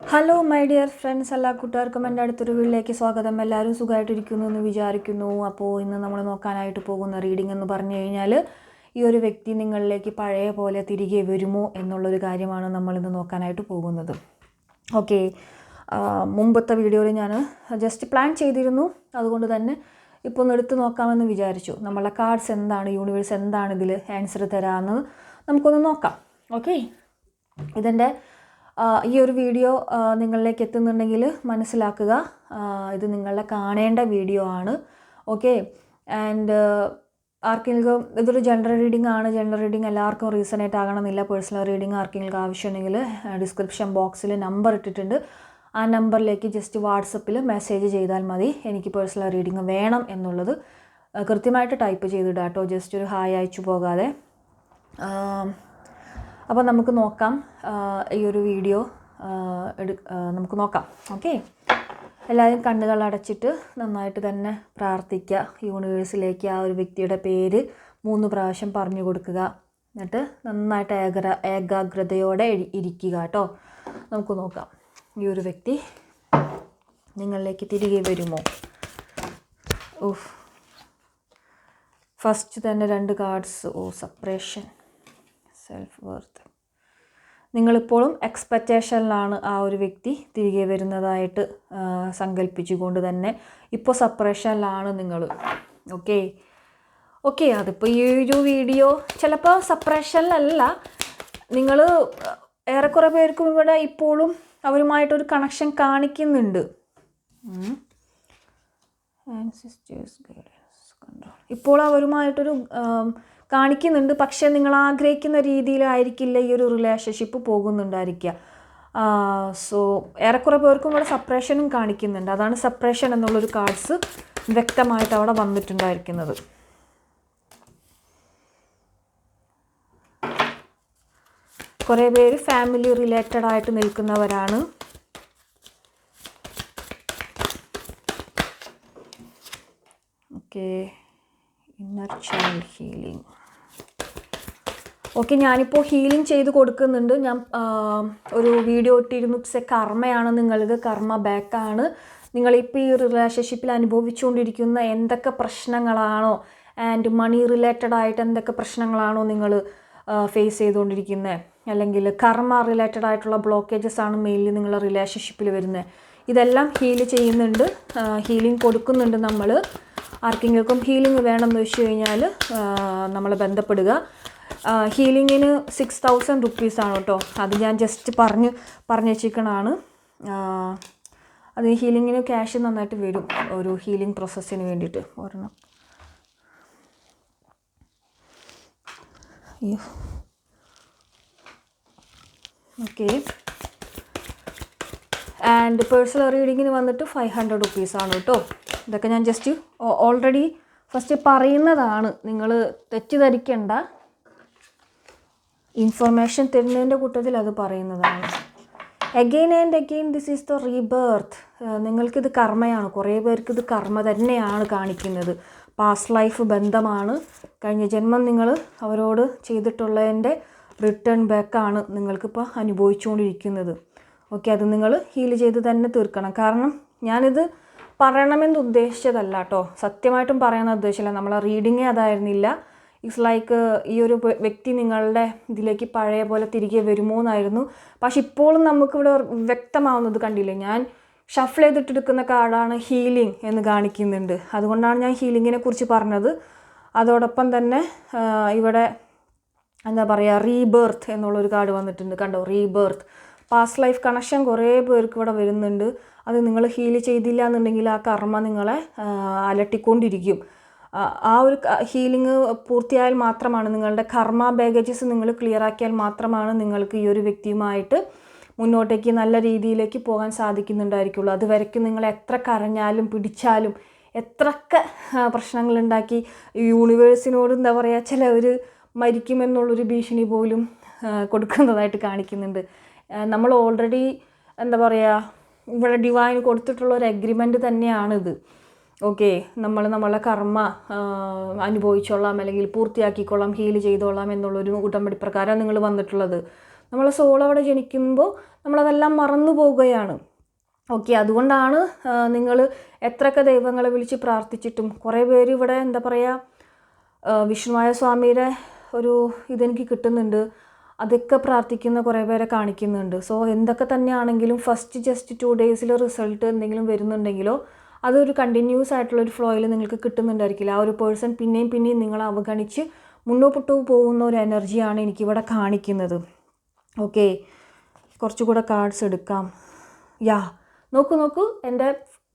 Hello my dear friends എല്ലാ കൂട്ടുകാർക്കും എന്റെ അടുത്തൊരു വീട്ടിലേക്ക് സ്വാഗതം. എല്ലാവരും സുഖമായിട്ടിരിക്കുന്നു എന്ന് വിചാരിക്കുന്നു. അപ്പോൾ ഇന്ന് നമ്മൾ നോക്കാനായിട്ട് പോകുന്ന റീഡിംഗ് എന്ന് പറഞ്ഞു കഴിഞ്ഞാൽ ഈ ഒരു വ്യക്തി നിങ്ങളിലേക്ക് പഴയ പോലെ തിരികെ വരുമോ എന്നുള്ളൊരു കാര്യമാണ് നമ്മൾ ഇന്ന് നോക്കാനായിട്ട് പോകുന്നത്. ഓക്കെ മുമ്പത്തെ വീഡിയോയിൽ ഞാൻ ജസ്റ്റ് പ്ലാൻ ചെയ്തിരുന്നു. അതുകൊണ്ട് തന്നെ ഇപ്പോൾ ഒന്ന് എടുത്ത് നോക്കാമെന്ന് വിചാരിച്ചു. നമ്മളെ കാർഡ്സ് എന്താണ് യൂണിവേഴ്സ് എന്താണ് ഇതിൽ ആൻസർ തരാമെന്ന് നമുക്കൊന്ന് നോക്കാം. ഓക്കെ ഇതിന്റെ ഈ ഒരു വീഡിയോ നിങ്ങളിലേക്ക് എത്തുന്നുണ്ടെങ്കിൽ മനസ്സിലാക്കുക. ഇത് നിങ്ങളുടെ കാണേണ്ട വീഡിയോ ആണ്. ഓക്കെ ആൻഡ് ആർക്കെങ്കിലും ഇതൊരു ജനറൽ റീഡിംഗ് ആണ്. ജനറൽ റീഡിംഗ് എല്ലാവർക്കും റീസണേറ്റ് ആകണമെന്നില്ല. പേഴ്സണൽ റീഡിംഗ് ആർക്കെങ്കിലും ആവശ്യമുണ്ടെങ്കിൽ ഡിസ്ക്രിപ്ഷൻ ബോക്സിൽ നമ്പർ ഇട്ടിട്ടുണ്ട്. ആ നമ്പറിലേക്ക് ജസ്റ്റ് വാട്സപ്പിൽ മെസ്സേജ് ചെയ്താൽ മതി. എനിക്ക് പേഴ്സണൽ റീഡിംഗ് വേണം എന്നുള്ളത്. കൃത്യമായിട്ട് ടൈപ്പ് ചെയ്തിടാം കേട്ടോ ജസ്റ്റ് ഒരു ഹായ് അയച്ചു പോകാതെ. അപ്പോൾ നമുക്ക് നോക്കാം ഈ ഒരു വീഡിയോ എടു നമുക്ക് നോക്കാം. ഓക്കെ? എല്ലാവരും കണ്ണുകൾ അടച്ചിട്ട് നന്നായിട്ട് തന്നെ പ്രാർത്ഥിക്കുക യൂണിവേഴ്സിലേക്ക് ആ ഒരു വ്യക്തിയുടെ പേര് മൂന്ന് പ്രാവശ്യം പറഞ്ഞു കൊടുക്കുക. എന്നിട്ട് നന്നായിട്ട് ഏകര ഏകാഗ്രതയോടെ ഇരിക്കുക കേട്ടോ. നമുക്ക് നോക്കാം. ഈ ഒരു വ്യക്തി നിങ്ങളിലേക്ക് തിരികെ വരുമോ? ഓഫ് ഫസ്റ്റ് തന്നെ രണ്ട് കാർഡ്സ്. ഓ സപ്പറേഷൻ സെൽഫ് വർത്ത് നിങ്ങളിപ്പോഴും എക്സ്പെക്റ്റേഷനിലാണ് ആ ഒരു വ്യക്തി തിരികെ വരുന്നതായിട്ട് സങ്കല്പിച്ചുകൊണ്ട് തന്നെ ഇപ്പോൾ സപ്പറേഷനിലാണ് നിങ്ങൾ ഓക്കെ ഓക്കെ അതിപ്പോൾ ഈ ഒരു വീഡിയോ ചിലപ്പോൾ സപ്പറേഷനിലല്ല നിങ്ങൾ ഏറെക്കുറെ പേർക്കും ഇവിടെ ഇപ്പോഴും അവരുമായിട്ടൊരു കണക്ഷൻ കാണിക്കുന്നുണ്ട്. ഇപ്പോൾ അവരുമായിട്ടൊരു കാണിക്കുന്നുണ്ട്. പക്ഷേ നിങ്ങൾ ആഗ്രഹിക്കുന്ന രീതിയിലായിരിക്കില്ല ഈ ഒരു റിലേഷൻഷിപ്പ് പോകുന്നുണ്ടായിരിക്കുക. സോ ഏറെക്കുറെ പേർക്കും ഇവിടെ സപ്പറേഷനും കാണിക്കുന്നുണ്ട്. അതാണ് സപ്പറേഷൻ എന്നുള്ളൊരു കാർഡ്സ് വ്യക്തമായിട്ട് അവിടെ വന്നിട്ടുണ്ടായിരിക്കുന്നത്. കുറേ പേര് ഫാമിലി റിലേറ്റഡ് ആയിട്ട് നിൽക്കുന്നവരാണ്. Okay inner child healing okay ഞാനിപ്പോൾ ഹീലിംഗ് ചെയ്ത് കൊടുക്കുന്നുണ്ട്. ഞാൻ ഒരു വീഡിയോ ഇട്ടിരുന്നു. പക്ഷേ കർമ്മയാണ് നിങ്ങളിത്. കർമ്മ ബാക്കാണ് നിങ്ങളിപ്പോൾ ഈ റിലേഷൻഷിപ്പിൽ അനുഭവിച്ചുകൊണ്ടിരിക്കുന്ന എന്തൊക്കെ പ്രശ്നങ്ങളാണോ ആൻഡ് മണി റിലേറ്റഡ് ആയിട്ട് എന്തൊക്കെ പ്രശ്നങ്ങളാണോ നിങ്ങൾ ഫേസ് ചെയ്തുകൊണ്ടിരിക്കുന്നത് അല്ലെങ്കിൽ കർമ്മ റിലേറ്റഡ് ആയിട്ടുള്ള ബ്ലോക്കേജസ് ആണ് മെയിൻലി നിങ്ങളുടെ റിലേഷൻഷിപ്പിൽ വരുന്നത് ഇതെല്ലാം ഹീൽ ചെയ്യുന്നുണ്ട്. ഹീലിംഗ് കൊടുക്കുന്നുണ്ട് നമ്മൾ ആർക്കെങ്കിലും ഹീലിംഗ് വേണമെന്ന് വെച്ച് കഴിഞ്ഞാൽ നമ്മൾ ബന്ധപ്പെടുക. ഹീലിങ്ങിന് സിക്സ് തൗസൻഡ് റുപ്പീസാണ് കേട്ടോ. അത് ഞാൻ ജസ്റ്റ് പറഞ്ഞ് പറഞ്ഞു വെച്ചിരിക്കണതാണ് അത് ഹീലിങ്ങിന് ക്യാഷ് നന്നായിട്ട് വരും ഒരു ഹീലിംഗ് പ്രോസസ്സിന് വേണ്ടിയിട്ട് ഒരെണ്ണം. ഓക്കെ ആൻഡ് പേഴ്സണൽ റീഡിങ്ങിന് വന്നിട്ട് ഫൈവ് ഹൺഡ്രഡ് റുപ്പീസാണ് കേട്ടോ. ഇതൊക്കെ ഞാൻ ജസ്റ്റ് ഓൾറെഡി ഫസ്റ്റ് പറയുന്നതാണ്. നിങ്ങൾ തെറ്റിദ്ധരിക്കേണ്ട. ഇൻഫർമേഷൻ തരുന്നതിന്റെ കൂട്ടത്തിൽ അത് പറയുന്നതാണ്. Again and again this is the rebirth നിങ്ങൾക്കിത് കർമ്മയാണ്. കുറേ പേർക്ക് ഇത് കർമ്മ തന്നെയാണ് കാണിക്കുന്നത്. പാസ്റ്റ് ലൈഫ് ബന്ധമാണ്. കഴിഞ്ഞ ജന്മം നിങ്ങൾ അവരോട് ചെയ്തിട്ടുള്ളതിന്റെ റിട്ടേൺ ബാക്കാണ് നിങ്ങൾക്കിപ്പോൾ അനുഭവിച്ചുകൊണ്ടിരിക്കുന്നത്. ഓക്കെ അത് നിങ്ങൾ ഹീൽ ചെയ്ത് തന്നെ തീർക്കണം. കാരണം ഞാനിത് പറയണമെന്ന് ഉദ്ദേശിച്ചതല്ല കേട്ടോ. സത്യമായിട്ടും പറയാൻ ഉദ്ദേശിച്ചില്ല നമ്മളെ റീഡിങ്ങേ അതായിരുന്നില്ല. ഇറ്റ്സ് ലൈക്ക് ഈ ഒരു വ്യക്തി നിങ്ങളുടെ ഇതിലേക്ക് പഴയ പോലെ തിരികെ വരുമോ എന്നായിരുന്നു. പക്ഷെ ഇപ്പോഴും നമുക്കിവിടെ വ്യക്തമാവുന്നത് കണ്ടില്ലേ? ഞാൻ ഷഫിൾ ചെയ്തിട്ടെടുക്കുന്ന കാർഡാണ് ഹീലിംഗ് എന്ന് കാണിക്കുന്നുണ്ട്. അതുകൊണ്ടാണ് ഞാൻ ഹീലിങ്ങിനെ കുറിച്ച് പറഞ്ഞത്. അതോടൊപ്പം തന്നെ ഇവിടെ എന്താ പറയുക റീബേർത്ത് എന്നുള്ളൊരു കാർഡ് വന്നിട്ടുണ്ട്. കണ്ടോ? റീബേർത്ത് പാസ്റ്റ് ലൈഫ് കണക്ഷൻ കുറേ പേർക്ക് ഇവിടെ വരുന്നുണ്ട്. അത് നിങ്ങൾ ഹീൽ ചെയ്തില്ല എന്നുണ്ടെങ്കിൽ ആ കർമ്മ നിങ്ങളെ അലട്ടിക്കൊണ്ടിരിക്കും. ആ, ഒരു ഹീലിംഗ് പൂർത്തിയായാൽ മാത്രമാണ് നിങ്ങളുടെ കർമ്മ ബാഗേജസ് നിങ്ങൾ ക്ലിയർ ആക്കിയാൽ മാത്രമാണ് നിങ്ങൾക്ക് ഈ ഒരു വ്യക്തിയുമായിട്ട് മുന്നോട്ടേക്ക് നല്ല രീതിയിലേക്ക് പോകാൻ സാധിക്കുന്നുണ്ടായിരിക്കുള്ളൂ. അതുവരയ്ക്കും നിങ്ങൾ എത്ര കരഞ്ഞാലും പിടിച്ചാലും എത്രയൊക്കെ പ്രശ്നങ്ങൾ പ്രശ്നങ്ങളുണ്ടാക്കി യൂണിവേഴ്സിനോട് എന്താ പറയുക ചിലവർ മരിക്കുമെന്നുള്ളൊരു ഭീഷണി പോലും കൊടുക്കുന്നതായിട്ട് കാണിക്കുന്നുണ്ട്. നമ്മൾ ഓൾറെഡി എന്താ പറയുക ഇവിടെ ഡിവൈൻ കൊടുത്തിട്ടുള്ള ഒരു അഗ്രിമെന്റ് തന്നെയാണിത്. ഓക്കെ നമ്മൾ നമ്മളെ കർമ്മ അനുഭവിച്ചോളാം അല്ലെങ്കിൽ പൂർത്തിയാക്കിക്കൊള്ളാം ഹീൽ ചെയ്തോളാം എന്നുള്ളൊരു ഉടമ്പടി പ്രകാരം നിങ്ങൾ വന്നിട്ടുള്ളത്. നമ്മളെ സോൾ അവിടെ ജനിക്കുമ്പോൾ നമ്മളതെല്ലാം മറന്നു പോവുകയാണ് ഓക്കെ അതുകൊണ്ടാണ് നിങ്ങൾ എത്രയൊക്കെ ദൈവങ്ങളെ വിളിച്ച് പ്രാർത്ഥിച്ചിട്ടും കുറേ പേര് ഇവിടെ എന്താ പറയുക വിഷ്ണുമായ സ്വാമിയുടെ ഒരു ഇതെനിക്ക് കിട്ടുന്നുണ്ട്. അതൊക്കെ പ്രാർത്ഥിക്കുന്ന കുറേ പേരെ കാണിക്കുന്നുണ്ട്. സോ എന്തൊക്കെ തന്നെയാണെങ്കിലും ഫസ്റ്റ് ജസ്റ്റ് ടു ഡേയ്സിൽ റിസൾട്ട് എന്തെങ്കിലും വരുന്നുണ്ടെങ്കിലോ അതൊരു കണ്ടിന്യൂസ് ആയിട്ടുള്ള ഒരു ഫ്ലോയിൽ നിങ്ങൾക്ക് കിട്ടുന്നുണ്ടായിരിക്കില്ല. ആ ഒരു പേഴ്സൺ പിന്നെയും പിന്നെയും നിങ്ങളെ അവഗണിച്ച് മുന്നോട്ട് പോകുന്ന ഒരു എനർജിയാണ് എനിക്കിവിടെ കാണിക്കുന്നത്. ഓക്കെ കുറച്ചുകൂടെ കാർഡ്സ് എടുക്കാം. യാ നോക്കൂ നോക്കൂ. എന്റെ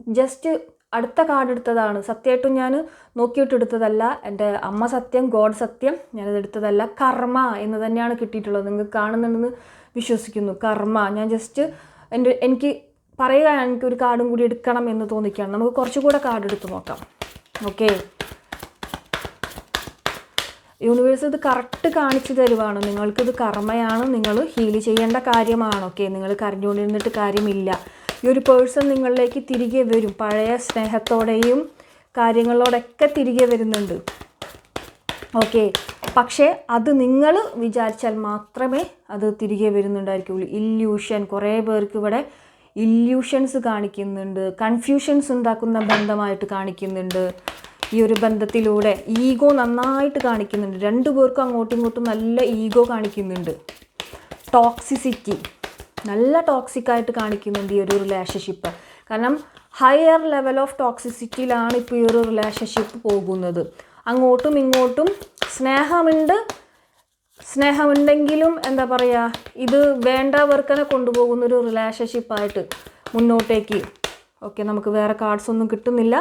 ജസ്റ്റ് അടുത്ത കാർഡ് എടുത്തതാണ്. സത്യമായിട്ടും ഞാൻ നോക്കിയിട്ട് എടുത്തതല്ല. എന്റെ അമ്മ സത്യം ഗോഡ് സത്യം ഞാനത് എടുത്തതല്ല. കർമ്മ എന്ന് തന്നെയാണ് കിട്ടിയിട്ടുള്ളത്. നിങ്ങൾക്ക് കാണുന്നുണ്ടെന്ന് വിശ്വസിക്കുന്നു. കർമ്മ. ഞാൻ ജസ്റ്റ് എന്റെ എനിക്ക് പറയുക എനിക്ക് ഒരു കാർഡും കൂടി എടുക്കണം എന്ന് തോന്നിക്കുകയാണ്. നമുക്ക് കുറച്ചുകൂടെ കാർഡ് എടുത്ത് നോക്കാം. ഓക്കെ യൂണിവേഴ്സ് ഇത് കറക്റ്റ് കാണിച്ചു തരുവാണ്. നിങ്ങൾക്കിത് കർമ്മയാണ്. നിങ്ങൾ ഹീൽ ചെയ്യേണ്ട കാര്യമാണ്. ഓക്കെ നിങ്ങൾ കരഞ്ഞുകൊണ്ടിരുന്നിട്ട് കാര്യമില്ല. ഈ ഒരു പേഴ്സൺ നിങ്ങളിലേക്ക് തിരികെ വരും. പഴയ സ്നേഹത്തോടെയും കാര്യങ്ങളോടൊക്കെ തിരികെ വരുന്നുണ്ട്. ഓക്കെ പക്ഷേ അത് നിങ്ങൾ വിചാരിച്ചാൽ മാത്രമേ അത് തിരികെ വരുന്നുണ്ടായിരിക്കുള്ളൂ. ഇല്യൂഷൻ കുറേ പേർക്ക് ഇവിടെ ഇല്യൂഷൻസ് കാണിക്കുന്നുണ്ട് കൺഫ്യൂഷൻസ് ഉണ്ടാക്കുന്ന ബന്ധമായിട്ട് കാണിക്കുന്നുണ്ട്. ഈ ഒരു ബന്ധത്തിലൂടെ ഈഗോ നന്നായിട്ട് കാണിക്കുന്നുണ്ട്. രണ്ടു പേർക്കും അങ്ങോട്ടും ഇങ്ങോട്ടും നല്ല ഈഗോ കാണിക്കുന്നുണ്ട്. ടോക്സിസിറ്റി നല്ല ടോക്സിക് ആയിട്ട് കാണിക്കുന്നുണ്ട് ഈ ഒരു റിലേഷൻഷിപ്പ് കാരണം ഹയർ ലെവൽ ഓഫ് ടോക്സിസിറ്റിയിലാണ് ഇപ്പോൾ ഈ ഒരു റിലേഷൻഷിപ്പ് പോകുന്നത്. അങ്ങോട്ടും ഇങ്ങോട്ടും സ്നേഹമുണ്ട് സ്നേഹമുണ്ടെങ്കിലും എന്താ പറയുക ഇത് വേണ്ടവർക്കനെ കൊണ്ടുപോകുന്ന ഒരു റിലേഷൻഷിപ്പായിട്ട് മുന്നോട്ടേക്ക് ഓക്കെ നമുക്ക് വേറെ കാർഡ്സ് ഒന്നും കിട്ടുന്നില്ല.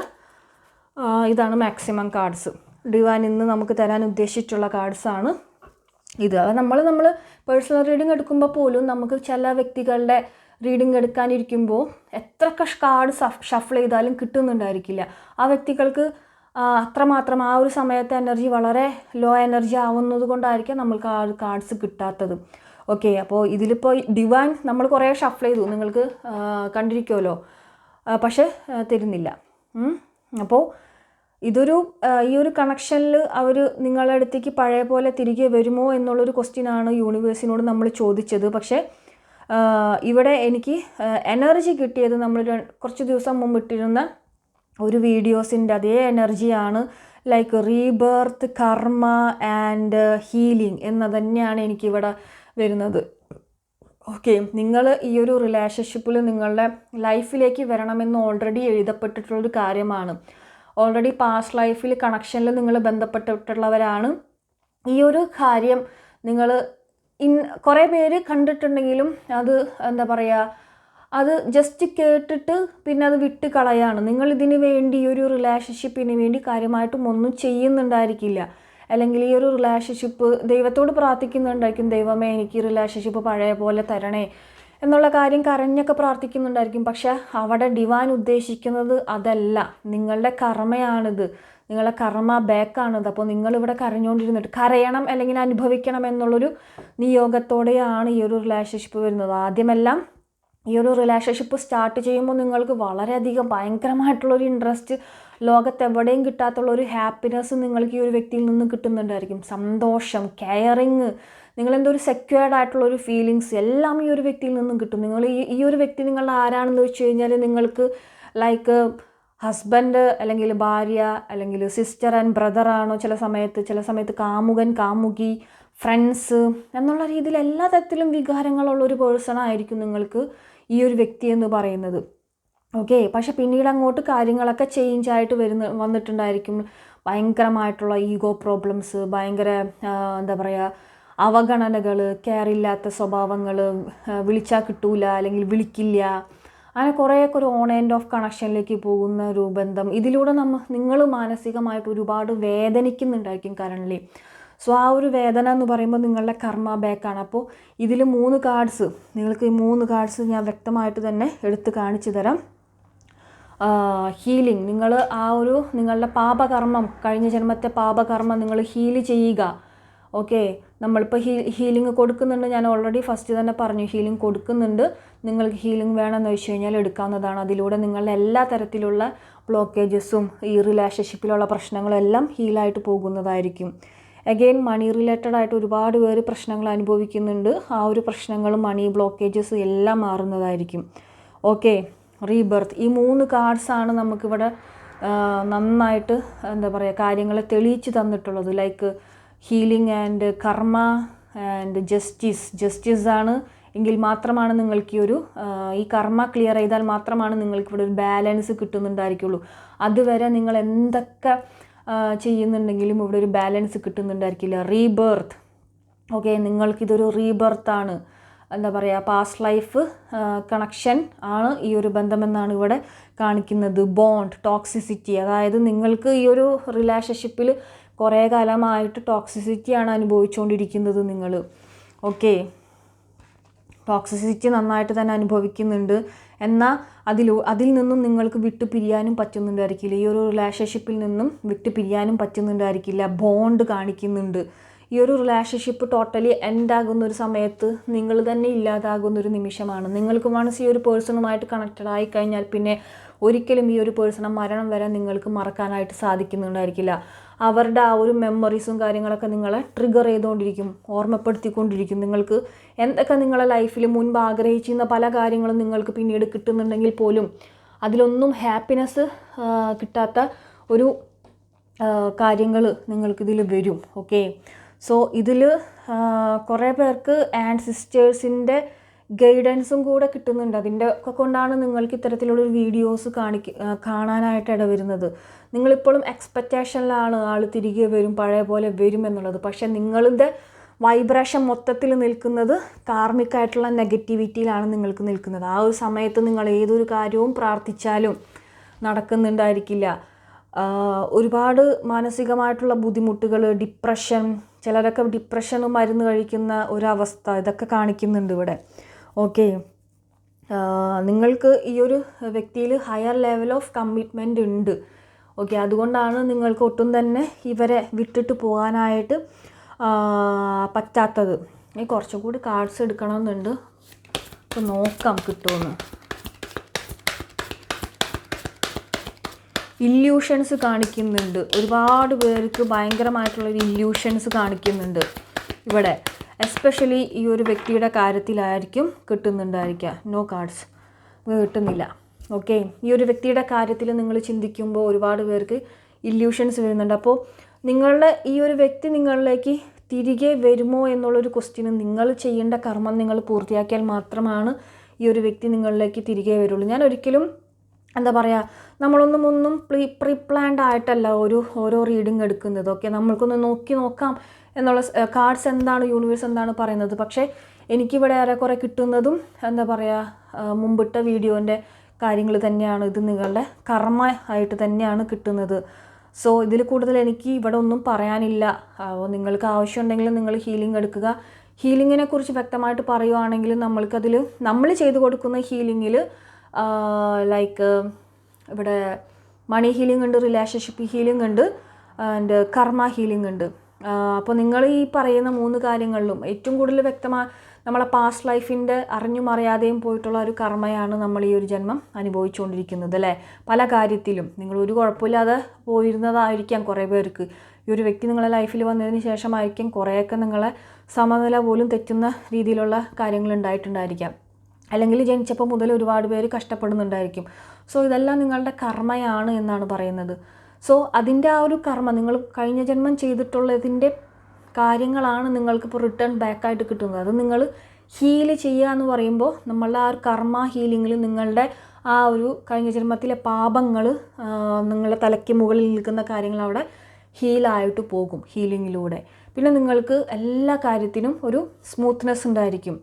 ഇതാണ് മാക്സിമം കാർഡ്സ് ഡിവാൻ ഇന്ന് നമുക്ക് തരാൻ ഉദ്ദേശിച്ചിട്ടുള്ള കാർഡ്സാണ് ഇത്. അത് നമ്മൾ നമ്മൾ പേഴ്സണൽ റീഡിംഗ് എടുക്കുമ്പോൾ പോലും നമുക്ക് ചില വ്യക്തികളുടെ റീഡിംഗ് എടുക്കാനിരിക്കുമ്പോൾ എത്രയൊക്കെ കാർഡ് ഷഫിൾ ചെയ്താലും കിട്ടുന്നുണ്ടായിരിക്കില്ല. ആ വ്യക്തികൾക്ക് അത്രമാത്രം ആ ഒരു സമയത്തെ എനർജി വളരെ ലോ എനർജി ആവുന്നത് കൊണ്ടായിരിക്കാം നമ്മൾക്ക് ആ ഒരു കാർഡ്സ് കിട്ടാത്തത്. ഓക്കെ അപ്പോൾ ഇതിലിപ്പോൾ ഡിവൈൻ നമ്മൾ കുറേ ഷഫിൾ ചെയ്തു. നിങ്ങൾക്ക് കണ്ടിരിക്കുമല്ലോ പക്ഷെ തരുന്നില്ല. അപ്പോൾ ഇതൊരു ഈ ഒരു കണക്ഷനിൽ അവർ നിങ്ങളുടെ അടുത്തേക്ക് പഴയ പോലെ തിരികെ വരുമോ എന്നുള്ളൊരു ക്വസ്റ്റ്യനാണ് യൂണിവേഴ്സിനോട് നമ്മൾ ചോദിച്ചത്. പക്ഷേ ഇവിടെ എനിക്ക് എനർജി കിട്ടിയത് നമ്മൾ കുറച്ച് ദിവസം മുമ്പ് ഇട്ടിരുന്ന ഒരു വീഡിയോസിന്റെ അതേ എനർജിയാണ് like rebirth karma and healing എന്ന് തന്നെയാണ് എനിക്കിവിടെ വരുന്നത്. ഓക്കെ നിങ്ങൾ ഈ ഒരു റിലേഷൻഷിപ്പിൽ നിങ്ങളുടെ ലൈഫിലേക്ക് വരണമെന്ന് ഓൾറെഡി എഴുതപ്പെട്ടിട്ടുള്ളൊരു കാര്യമാണ്. ഓൾറെഡി പാസ്റ്റ് ലൈഫിൽ കണക്ഷനിൽ നിങ്ങൾ ബന്ധപ്പെട്ടിട്ടുള്ളവരാണ്. ഈ ഒരു കാര്യം നിങ്ങൾ ഇൻ കുറേ പേര് കണ്ടിട്ടുണ്ടെങ്കിലും അത് എന്താ പറയുക അത് ജസ്റ്റ് കേട്ടിട്ട് പിന്നെ അത് വിട്ട് കളയാണ്. നിങ്ങൾ ഇതിന് വേണ്ടി ഈ ഒരു റിലേഷൻഷിപ്പിന് വേണ്ടി കാര്യമായിട്ടും ഒന്നും ചെയ്യുന്നുണ്ടായിരിക്കില്ല. അല്ലെങ്കിൽ ഈ ഒരു റിലേഷൻഷിപ്പ് ദൈവത്തോട് പ്രാർത്ഥിക്കുന്നുണ്ടായിരിക്കും ദൈവമേ എനിക്ക് റിലേഷൻഷിപ്പ് പഴയ പോലെ തരണേ എന്നുള്ള കാര്യം കരഞ്ഞൊക്കെ പ്രാർത്ഥിക്കുന്നുണ്ടായിരിക്കും. പക്ഷെ അവിടെ ഡിവാൻ ഉദ്ദേശിക്കുന്നത് അതല്ല. നിങ്ങളുടെ കർമ്മയാണിത്. നിങ്ങളുടെ കർമ്മ ബാക്കാണിത്. അപ്പോൾ നിങ്ങളിവിടെ കരഞ്ഞുകൊണ്ടിരുന്നിട്ട് കരയണം അല്ലെങ്കിൽ അനുഭവിക്കണം എന്നുള്ളൊരു നിയോഗത്തോടെയാണ് ഈ ഒരു റിലേഷൻഷിപ്പ് വരുന്നത്. ആദ്യമെല്ലാം ഈ ഒരു റിലേഷൻഷിപ്പ് സ്റ്റാർട്ട് ചെയ്യുമ്പോൾ നിങ്ങൾക്ക് വളരെയധികം ഭയങ്കരമായിട്ടുള്ളൊരു ഇൻട്രസ്റ്റ് ലോകത്ത് എവിടെയും കിട്ടാത്തുള്ള ഒരു ഹാപ്പിനെസ് നിങ്ങൾക്ക് ഈ ഒരു വ്യക്തിയിൽ നിന്ന് കിട്ടുന്നുണ്ടായിരിക്കും. സന്തോഷം കെയറിങ് നിങ്ങളെന്തോ ഒരു സെക്യൂർഡ് ആയിട്ടുള്ള ഒരു ഫീലിങ്സ് എല്ലാം ഈ ഒരു വ്യക്തിയിൽ നിന്നും കിട്ടും. നിങ്ങൾ ഈ ഈ ഒരു വ്യക്തി നിങ്ങളുടെ ആരാണെന്ന് വെച്ച് കഴിഞ്ഞാൽ നിങ്ങൾക്ക് ലൈക്ക് ഹസ്ബൻഡ് അല്ലെങ്കിൽ ഭാര്യ അല്ലെങ്കിൽ സിസ്റ്റർ ആൻഡ് ബ്രദറാണോ ചില സമയത്ത് ചില സമയത്ത് കാമുകൻ കാമുകി ഫ്രണ്ട്സ് എന്നുള്ള രീതിയിൽ എല്ലാ തരത്തിലും വികാരങ്ങളുള്ള ഒരു പേഴ്സൺ ആയിരിക്കും നിങ്ങൾക്ക് ഈ ഒരു വ്യക്തി എന്ന് പറയുന്നത്. ഓക്കെ പക്ഷെ പിന്നീട് അങ്ങോട്ട് കാര്യങ്ങളൊക്കെ ചേഞ്ച് ആയിട്ട് വരുന്ന വന്നിട്ടുണ്ടായിരിക്കും. ഭയങ്കരമായിട്ടുള്ള ഈഗോ പ്രോബ്ലംസ് ഭയങ്കര എന്താ പറയുക അവഗണനകൾ കെയർ ഇല്ലാത്ത സ്വഭാവങ്ങൾ വിളിച്ചാൽ കിട്ടൂല അല്ലെങ്കിൽ വിളിക്കില്ല. അങ്ങനെ കുറേയൊക്കെ ഒരു ഓൺ ആൻഡ് ഓഫ് കണക്ഷനിലേക്ക് പോകുന്ന ഒരു ബന്ധം. ഇതിലൂടെ നമ്മൾ നിങ്ങൾ മാനസികമായിട്ട് ഒരുപാട് വേദനിക്കുന്നുണ്ടായിരിക്കും കറണ്ട്ലി സോ ആ ഒരു വേദന എന്ന് പറയുമ്പോൾ നിങ്ങളുടെ കർമ്മ ബാക്കാണ് അപ്പോൾ ഇതിൽ മൂന്ന് കാർഡ്സ് നിങ്ങൾക്ക് ഈ മൂന്ന് കാർഡ്സ് ഞാൻ വ്യക്തമായിട്ട് തന്നെ എടുത്ത് കാണിച്ചു തരാം. ഹീലിംഗ് നിങ്ങൾ ആ ഒരു നിങ്ങളുടെ പാപകർമ്മം കഴിഞ്ഞ ജന്മത്തെ പാപകർമ്മം നിങ്ങൾ ഹീൽ ചെയ്യുക. ഓക്കെ നമ്മളിപ്പോൾ ഹീ ഹീലിംഗ് കൊടുക്കുന്നുണ്ട്. ഞാൻ ഓൾറെഡി ഫസ്റ്റ് തന്നെ പറഞ്ഞു ഹീലിംഗ് കൊടുക്കുന്നുണ്ട്. നിങ്ങൾക്ക് ഹീലിംഗ് വേണമെന്ന് വെച്ച് കഴിഞ്ഞാൽ എടുക്കാവുന്നതാണ്. അതിലൂടെ നിങ്ങളുടെ എല്ലാ തരത്തിലുള്ള ബ്ലോക്കേജസും ഈ റിലേഷൻഷിപ്പിലുള്ള പ്രശ്നങ്ങളും എല്ലാം ഹീലായിട്ട് പോകുന്നതായിരിക്കും. അഗെയിൻ മണി റിലേറ്റഡ് ആയിട്ട് ഒരുപാട് പേര് പ്രശ്നങ്ങൾ അനുഭവിക്കുന്നുണ്ട്. ആ ഒരു പ്രശ്നങ്ങളും മണി ബ്ലോക്കേജസ് എല്ലാം മാറുന്നതായിരിക്കും. ഓക്കെ റീബർത്ത് ഈ മൂന്ന് കാർഡ്സാണ് നമുക്കിവിടെ നന്നായിട്ട് എന്താ പറയുക കാര്യങ്ങളെ തെളിയിച്ച് തന്നിട്ടുള്ളത്. Like healing and karma and justice justice ആണ് എങ്കിൽ മാത്രമാണ് നിങ്ങൾക്ക് ഈ ഒരു ഈ കർമ്മ ക്ലിയർ ചെയ്താൽ മാത്രമാണ് നിങ്ങൾക്ക് ഇവിടെ ഒരു ബാലൻസ് കിട്ടുന്നുണ്ടായിരിക്കുള്ളൂ. അതുവരെ നിങ്ങൾ എന്തൊക്കെ ചെയ്യുന്നുണ്ടെങ്കിലും ഇവിടെ ഒരു ബാലൻസ് കിട്ടുന്നുണ്ടായിരിക്കില്ല. റീബർത്ത് ഓക്കെ നിങ്ങൾക്കിതൊരു റീബർത്താണ് എന്താ പറയുക പാസ്റ്റ് ലൈഫ് കണക്ഷൻ ആണ് ഈ ഒരു ബന്ധമെന്നാണ് ഇവിടെ കാണിക്കുന്നത്. ബോണ്ട് ടോക്സിസിറ്റി അതായത് നിങ്ങൾക്ക് ഈ ഒരു റിലേഷൻഷിപ്പിൽ കുറേ കാലമായിട്ട് ടോക്സിസിറ്റിയാണ് അനുഭവിച്ചുകൊണ്ടിരിക്കുന്നത് നിങ്ങൾ ഓക്കെ ടോക്സിസിറ്റി നന്നായിട്ട് തന്നെ അനുഭവിക്കുന്നുണ്ട്. എന്നാൽ അതിൽ അതിൽ നിന്നും നിങ്ങൾക്ക് വിട്ടു പിരിയാനും പറ്റുന്നുണ്ടായിരിക്കില്ല. ഈ ഒരു റിലേഷൻഷിപ്പിൽ നിന്നും വിട്ടു പിരിയാനും പറ്റുന്നുണ്ടായിരിക്കില്ല. ബോണ്ട് കാണിക്കുന്നുണ്ട്. ഈ ഒരു റിലേഷൻഷിപ്പ് ടോട്ടലി എൻഡാകുന്ന ഒരു സമയത്ത് നിങ്ങൾ തന്നെ ഇല്ലാതാകുന്ന ഒരു നിമിഷമാണ്. നിങ്ങൾക്ക് മനസ്സ് ഈ ഒരു പേഴ്സണുമായിട്ട് കണക്റ്റഡ് ആയി കഴിഞ്ഞാൽ പിന്നെ ഒരിക്കലും ഈ ഒരു പേഴ്സണെ മരണം വരെ നിങ്ങൾക്ക് മറക്കാനായിട്ട് സാധിക്കുന്നുണ്ടായിരിക്കില്ല. അവരുടെ ആ ഒരു മെമ്മറീസും കാര്യങ്ങളൊക്കെ നിങ്ങളെ ട്രിഗർ ചെയ്തുകൊണ്ടിരിക്കും ഓർമ്മപ്പെടുത്തിക്കൊണ്ടിരിക്കും. നിങ്ങൾക്ക് എന്തൊക്കെ നിങ്ങളെ ലൈഫിൽ മുൻപ് ആഗ്രഹിച്ചിരുന്ന പല കാര്യങ്ങളും നിങ്ങൾക്ക് പിന്നീട് കിട്ടുന്നുണ്ടെങ്കിൽ പോലും അതിലൊന്നും ഹാപ്പിനെസ് കിട്ടാത്ത ഒരു കാര്യങ്ങൾ നിങ്ങൾക്കിതിൽ വരും. ഓക്കെ സോ ഇതിൽ കുറേ പേർക്ക് ആൻഡ് സിസ്റ്റേഴ്സിന്റെ ഗൈഡൻസും കൂടെ കിട്ടുന്നുണ്ട്. അതിന്റെ ഒക്കെ കൊണ്ടാണ് നിങ്ങൾക്ക് ഇത്തരത്തിലുള്ള വീഡിയോസ് കാണിക്ക കാണാനായിട്ട് ഇടവരുന്നത്. നിങ്ങളിപ്പോഴും എക്സ്പെക്റ്റേഷനിലാണ് ആൾ തിരികെ വരും പഴയ പോലെ വരും എന്നുള്ളത്. പക്ഷേ നിങ്ങളുടെ വൈബ്രേഷൻ മൊത്തത്തിൽ നിൽക്കുന്നത് കാർമികമായിട്ടുള്ള നെഗറ്റിവിറ്റിയിലാണ് നിങ്ങൾക്ക് നിൽക്കുന്നത്. ആ ഒരു സമയത്ത് നിങ്ങൾ ഏതൊരു കാര്യവും പ്രാർത്ഥിച്ചാലും നടക്കുന്നുണ്ടായിരിക്കില്ല. ഒരുപാട് മാനസികമായിട്ടുള്ള ബുദ്ധിമുട്ടുകൾ ഡിപ്രഷൻ ചിലരൊക്കെ ഡിപ്രഷനും മരുന്ന് കഴിക്കുന്ന ഒരവസ്ഥ ഇതൊക്കെ കാണിക്കുന്നുണ്ട് ഇവിടെ. ഓക്കെ നിങ്ങൾക്ക് ഈ ഒരു വ്യക്തിയിൽ ഹയർ ലെവൽ ഓഫ് കമ്മിറ്റ്മെന്റ് ഉണ്ട്. ഓക്കെ അതുകൊണ്ടാണ് നിങ്ങൾക്ക് ഒട്ടും തന്നെ ഇവരെ വിട്ടിട്ട് പോകാനായിട്ട് പറ്റാത്തത്. ഇനി കുറച്ചും കൂടി കാർഡ്സ് എടുക്കണമെന്നുണ്ട്. അപ്പോൾ നോക്കാം കിട്ടുമെന്ന് ഇല്യൂഷൻസ് കാണിക്കുന്നുണ്ട്. ഒരുപാട് പേർക്ക് ഭയങ്കരമായിട്ടുള്ളൊരു ഇല്യൂഷൻസ് കാണിക്കുന്നുണ്ട് ഇവിടെ. എസ്പെഷ്യലി ഈ ഒരു വ്യക്തിയുടെ കാര്യത്തിലായിരിക്കും കിട്ടുന്നുണ്ടായിരിക്കുക. നോ കാർഡ്സ് കിട്ടുന്നില്ല. ഓക്കെ ഈ ഒരു വ്യക്തിയുടെ കാര്യത്തിൽ നിങ്ങൾ ചിന്തിക്കുമ്പോൾ ഒരുപാട് പേർക്ക് ഇല്യൂഷൻസ് വരുന്നുണ്ട്. അപ്പോൾ നിങ്ങളുടെ ഈ ഒരു വ്യക്തി നിങ്ങളിലേക്ക് തിരികെ വരുമോ എന്നുള്ളൊരു ക്വസ്റ്റ്യന് നിങ്ങൾ ചെയ്യേണ്ട കർമ്മം നിങ്ങൾ പൂർത്തിയാക്കിയാൽ മാത്രമാണ് ഈ ഒരു വ്യക്തി നിങ്ങളിലേക്ക് തിരികെ വരുള്ളൂ. ഞാൻ ഒരിക്കലും എന്താ പറയുക നമ്മളൊന്നും ഒന്നും പ്രീ പ്രീ പ്ലാൻഡ് ആയിട്ടല്ല ഒരു ഓരോ റീഡിങ് എടുക്കുന്നത്. ഓക്കെ നമ്മൾക്കൊന്ന് നോക്കി നോക്കാം. എന്നുള്ള കാർഡ്സ് എന്താണ് യൂണിവേഴ്സ് എന്താണ് പറയുന്നത്. പക്ഷേ എനിക്കിവിടെ ഏറെക്കുറെ കിട്ടുന്നതും എന്താ പറയുക മുമ്പിട്ട വീഡിയോന്റെ കാര്യങ്ങൾ തന്നെയാണ്. ഇത് നിങ്ങളുടെ കർമ്മ ആയിട്ട് തന്നെയാണ് കിട്ടുന്നത്. സോ ഇതിൽ കൂടുതൽ എനിക്ക് ഇവിടെ ഒന്നും പറയാനില്ല. നിങ്ങൾക്ക് ആവശ്യമുണ്ടെങ്കിൽ നിങ്ങൾ ഹീലിംഗ് എടുക്കുക. ഹീലിങ്ങിനെ കുറിച്ച് വ്യക്തമായിട്ട് പറയുവാണെങ്കിൽ നമ്മൾക്കതിൽ നമ്മൾ ചെയ്തു കൊടുക്കുന്ന ഹീലിങ്ങിൽ ലൈക്ക് ഇവിടെ മണി ഹീലിംഗ് ഉണ്ട് റിലേഷൻഷിപ്പ് ഹീലിംഗ് ഉണ്ട് ആൻഡ് കർമ്മ ഹീലിംഗ് ഉണ്ട്. അപ്പോൾ നിങ്ങൾ ഈ പറയുന്ന മൂന്ന് കാര്യങ്ങളിലും ഏറ്റവും കൂടുതൽ വ്യക്തമായ നമ്മളെ പാസ്റ്റ് ലൈഫിന്റെ അറിഞ്ഞും അറിയാതെയും പോയിട്ടുള്ള ഒരു കർമ്മയാണ് നമ്മൾ ഈ ഒരു ജന്മം അനുഭവിച്ചുകൊണ്ടിരിക്കുന്നത് അല്ലേ? പല കാര്യത്തിലും. നിങ്ങൾ ഒരു കുഴപ്പമില്ലാതെ പോയിരുന്നതായിരിക്കാം കുറേ പേർക്ക്. ഈ ഒരു വ്യക്തി നിങ്ങളെ ലൈഫിൽ വന്നതിന് ശേഷമായിരിക്കും കുറേയൊക്കെ നിങ്ങളെ സമനില പോലും തെറ്റുന്ന രീതിയിലുള്ള കാര്യങ്ങൾ ഉണ്ടായിട്ടുണ്ടായിരിക്കാം. അല്ലെങ്കിൽ ജനിച്ചപ്പോൾ മുതൽ ഒരുപാട് പേര് കഷ്ടപ്പെടുന്നുണ്ടായിരിക്കും. സോ ഇതെല്ലാം നിങ്ങളുടെ കർമ്മയാണ് എന്നാണ് പറയുന്നത്. സോ അതിന്റെ ആ ഒരു കർമ്മ നിങ്ങൾ കഴിഞ്ഞ ജന്മം ചെയ്തിട്ടുള്ളതിന്റെ കാര്യങ്ങളാണ് നിങ്ങൾക്കിപ്പോൾ റിട്ടേൺ ബാക്കായിട്ട് കിട്ടുന്നത്. അത് നിങ്ങൾ ഹീൽ ചെയ്യുക എന്ന് പറയുമ്പോൾ നമ്മളുടെ ആ ഒരു കർമ്മ ഹീലിങ്ങിൽ നിങ്ങളുടെ ആ ഒരു കഴിഞ്ഞ ജന്മത്തിലെ പാപങ്ങൾ നിങ്ങളുടെ തലയ്ക്ക് മുകളിൽ നിൽക്കുന്ന കാര്യങ്ങൾ അവിടെ ഹീലായിട്ട് പോകും ഹീലിങ്ങിലൂടെ പിന്നെ നിങ്ങൾക്ക് എല്ലാ കാര്യത്തിനും ഒരു സ്മൂത്ത്നെസ് ഉണ്ടായിരിക്കും.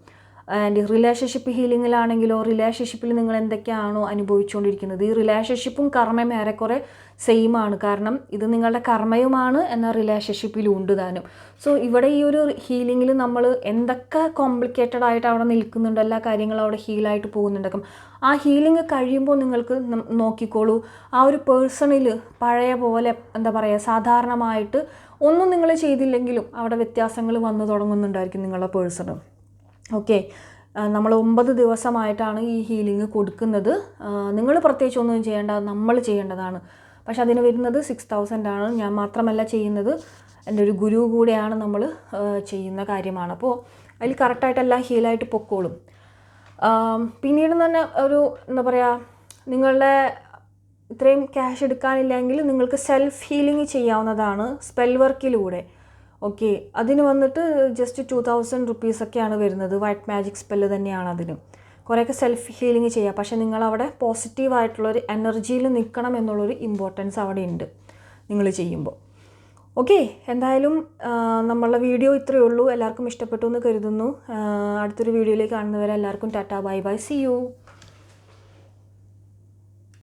ആൻഡ് റിലേഷൻഷിപ്പ് ഹീലിങ്ങിലാണെങ്കിലോ റിലേഷൻഷിപ്പിൽ നിങ്ങൾ എന്തൊക്കെയാണോ അനുഭവിച്ചുകൊണ്ടിരിക്കുന്നത് ഈ റിലേഷൻഷിപ്പും കർമ്മയും ഏറെക്കുറെ സെയിം ആണ്. കാരണം ഇത് നിങ്ങളുടെ കർമ്മയുമാണ് എന്ന റിലേഷൻഷിപ്പിലും ഉണ്ട് താനും. സോ ഇവിടെ ഈ ഒരു ഹീലിങ്ങിൽ നമ്മൾ എന്തൊക്കെ കോംപ്ലിക്കേറ്റഡ് ആയിട്ട് അവിടെ നിൽക്കുന്നുണ്ട് എല്ലാ കാര്യങ്ങളും അവിടെ ഹീലായിട്ട് പോകുന്നുണ്ടാക്കും. ആ ഹീലിംഗ് കഴിയുമ്പോൾ നിങ്ങൾക്ക് നോക്കിക്കോളൂ. ആ ഒരു പേഴ്സണിൽ പഴയ പോലെ എന്താ പറയുക സാധാരണമായിട്ട് ഒന്നും നിങ്ങൾ ചെയ്തില്ലെങ്കിലും അവിടെ വ്യത്യാസങ്ങൾ വന്നു തുടങ്ങുന്നുണ്ടായിരിക്കും നിങ്ങളുടെ പേഴ്സണ് ഓക്കെ. നമ്മൾ ഒമ്പത് ദിവസമായിട്ടാണ് ഈ ഹീലിംഗ് കൊടുക്കുന്നത്. നിങ്ങൾ പ്രത്യേകിച്ച് ഒന്നും ചെയ്യേണ്ട നമ്മൾ ചെയ്യേണ്ടതാണ്. പക്ഷെ അതിന് വരുന്നത് സിക്സ് തൗസൻഡ് ആണ്. ഞാൻ മാത്രമല്ല ചെയ്യുന്നത്. എന്റെ ഒരു ഗുരു കൂടെയാണ് നമ്മൾ ചെയ്യുന്ന കാര്യമാണ്. അപ്പോൾ അതിൽ കറക്റ്റായിട്ട് എല്ലാം ഹീലായിട്ട് പൊക്കോളും. പിന്നീട് തന്നെ ഒരു എന്താ പറയുക നിങ്ങളുടെ ഇത്രയും ക്യാഷ് എടുക്കാനില്ലെങ്കിൽ നിങ്ങൾക്ക് സെൽഫ് ഹീലിംഗ് ചെയ്യാവുന്നതാണ് സ്പെൽ വർക്കിലൂടെ ഓക്കെ അതിന് വന്നിട്ട് ജസ്റ്റ് ടു തൗസൻഡ് റുപ്പീസൊക്കെയാണ് വരുന്നത്. വൈറ്റ് മാജിക് സ്പെല്ല് തന്നെയാണ് അതിന്. കുറേയൊക്കെ സെൽഫ് ഹീലിംഗ് ചെയ്യുക പക്ഷേ നിങ്ങളവിടെ പോസിറ്റീവായിട്ടുള്ളൊരു എനർജിയിൽ നിൽക്കണം എന്നുള്ളൊരു ഇമ്പോർട്ടൻസ് അവിടെ ഉണ്ട് നിങ്ങൾ ചെയ്യുമ്പോൾ. ഓക്കെ എന്തായാലും നമ്മളുടെ വീഡിയോ ഇത്രയേ ഉള്ളൂ. എല്ലാവർക്കും ഇഷ്ടപ്പെട്ടു എന്ന് കരുതുന്നു. അടുത്തൊരു വീഡിയോയിലേക്ക് കാണുന്നവരെ എല്ലാവർക്കും tata bye bye. See you